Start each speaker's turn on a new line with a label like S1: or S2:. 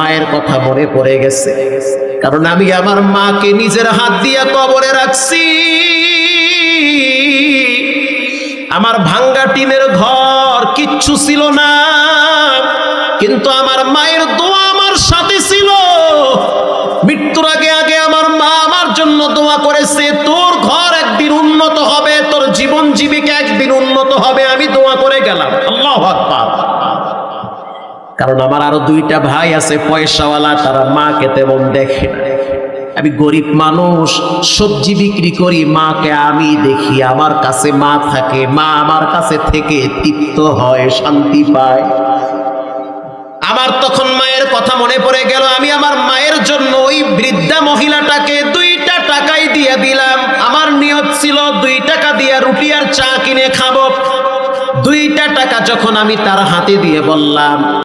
S1: মায়ের কথা মনে পড়ে গেছে। কারণ আমি আমার মাকে নিজের হাত দিয়ে কবরে রাখছি। আমার ভাঙ্গা টিনের ঘর কিচ্ছু ছিল না, কিন্তু আমার মায়ের দোয়া আমার সাথে ছিল। মৃত্যুর আগে আগে আমার মা আমার জন্য দোয়া করেছে, তোর ঘর একদিন উন্নত হবে, তোর জীবন জীবিকা একদিন উন্নত হবে। আমি দোয়া করে গেলাম। আল্লাহ আকবার। কারণ আমার আরও দুইটা ভাই আছে, পয়সাওয়ালা, তারা মাকে তেমন দেখে আমি গরিব মানুষ, সবজি বিক্রি করি, মাকে আমি দেখি, আমার কাছে মা থাকে, মা আমার কাছে থেকে তৃপ্ত হয়, শান্তি পায়। আমার তখন মায়ের কথা মনে পড়ে গেল, আমি আমার মায়ের জন্য ওই বৃদ্ধা মহিলাটাকে দুইটা টাকাই দিয়ে দিলাম। আমার নিয়ত ছিল দুই টাকা দিয়ে রুটি আর চা কিনে খাব। দুইটা টাকা যখন আমি তার হাতে দিয়ে বললাম